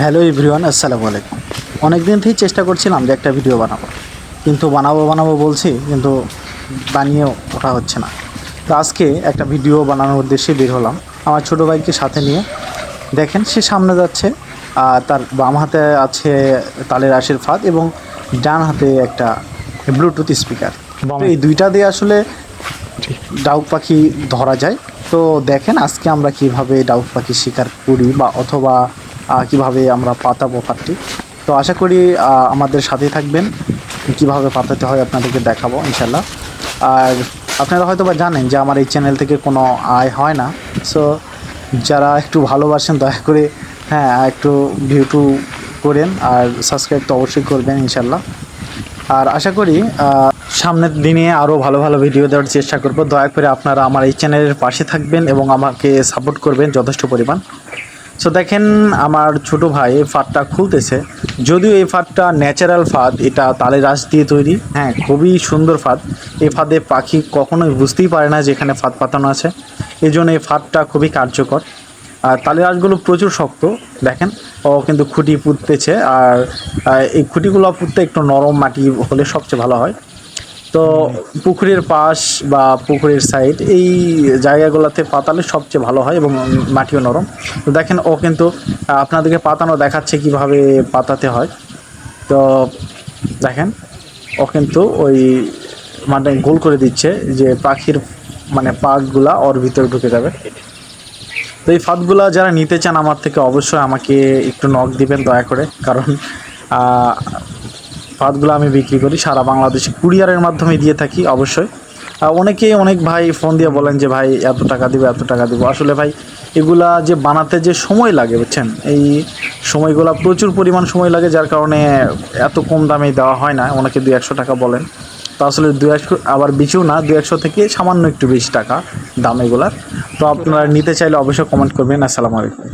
Hello everyone আসসালামু আলাইকুম। অনেক দিন থেকেই চেষ্টা করছিলাম যে একটা ভিডিও বানাবো কিন্তু বানাবো বানাবো বলছি কিন্তু বানিয়ে ওঠা হচ্ছে না। তো আজকে একটা ভিডিও বানানোর উদ্দেশ্যে বের হলাম। আমার ছোটো ভাইকে সাথে নিয়ে দেখেন সে সামনে যাচ্ছে আর তার বাম হাতে আছে তালের আশির ফাঁদ এবং ডান হাতে একটা ব্লুটুথ স্পিকার। এই দুইটা দিয়ে আসলে ডাউক পাখি ধরা যায়। তো দেখেন আজকে আমরা কীভাবে ডাউক পাখি শিকার করি বা অথবা কীভাবে আমরা পাতাবো ফাটটি তো আশা করি আমাদের সাথেই থাকবেন। কীভাবে পাতাতে হয় আপনাদেরকে দেখাবো ইনশাল্লাহ আর আপনারা হয়তো বা জানেন যে আমার এই চ্যানেল থেকে কোনো আয় হয় না। সো যারা একটু ভালোবাসেন, দয়া করে হ্যাঁ একটু ভিউটু করেন আর সাবস্ক্রাইব তো অবশ্যই করবেন ইনশাল্লাহ আর আশা করি সামনের দিনে আরও ভালো ভালো ভিডিও দেওয়ার চেষ্টা করব। দয়া করে আপনারা আমার এই চ্যানেলের পাশে থাকবেন এবং আমাকে সাপোর্ট করবেন যথেষ্ট পরিমাণ। সো দেখেন আমার ছোট ভাই ফাঁদটা খুলতেছে। যদিও এই ফাঁদটা ন্যাচারাল ফাঁদ, এটা তালের রাস দিয়ে তৈরি। হ্যাঁ খুবই সুন্দর ফাঁদ। এই ফাঁদে পাখি কখনোই বুঝতেই পারে না যে এখানে ফাঁদ পাতানো আছে। এই জন্য এই ফাঁদটা খুবই কার্যকর। আর তালের আঁশগুলো প্রচুর শক্ত, দেখেন। ও কিন্তু খুঁটি পুঁততেছে, আর এই খুঁটিগুলো পুঁততে একটু নরম মাটি হলে সবচেয়ে ভালো হয়। তো পুকুরের পাশ বা পুকুরের সাইড এই জায়গাগুলোতে পাতালে সবচেয়ে ভালো হয় এবং মাটিও নরম। তো দেখেন, ও কিন্তু আপনাদেরকে পাতানো দেখাচ্ছে কীভাবে পাতাতে হয়। তো দেখেন, ও কিন্তু ওই মানে গোল করে দিচ্ছে যে পাখির মানে পাকগুলা ওর ভিতরে ঢুকে যাবে। তো এই ফাঁদগুলা যারা নিতে চান আমার থেকে অবশ্যই আমাকে একটু নখ দিবেন দয়া করে, কারণ ফাঁদগুলো আমি বিক্রি করি, সারা বাংলাদেশে কুরিয়ারের মাধ্যমে দিয়ে থাকি অবশ্যই। অনেকেই অনেক ভাই ফোন দিয়ে বলেন যে, ভাই, এত টাকা দিব, এত টাকা দিব। আসলে ভাই, এগুলা যে বানাতে যে সময় লাগে, বুঝছেন? এই সময়গুলা প্রচুর পরিমাণ সময় লাগে, যার কারণে এত কম দামে দেওয়া হয় না। অনেকে দু একশো টাকা বলেন। তো আসলে দু একশো আবার বেশিও না দু একশো থেকে সামান্য একটু বেশি টাকা দাম এগুলার। তো আপনারা নিতে চাইলে অবশ্যই কমেন্ট করবেন। আসসালামু আলাইকুম।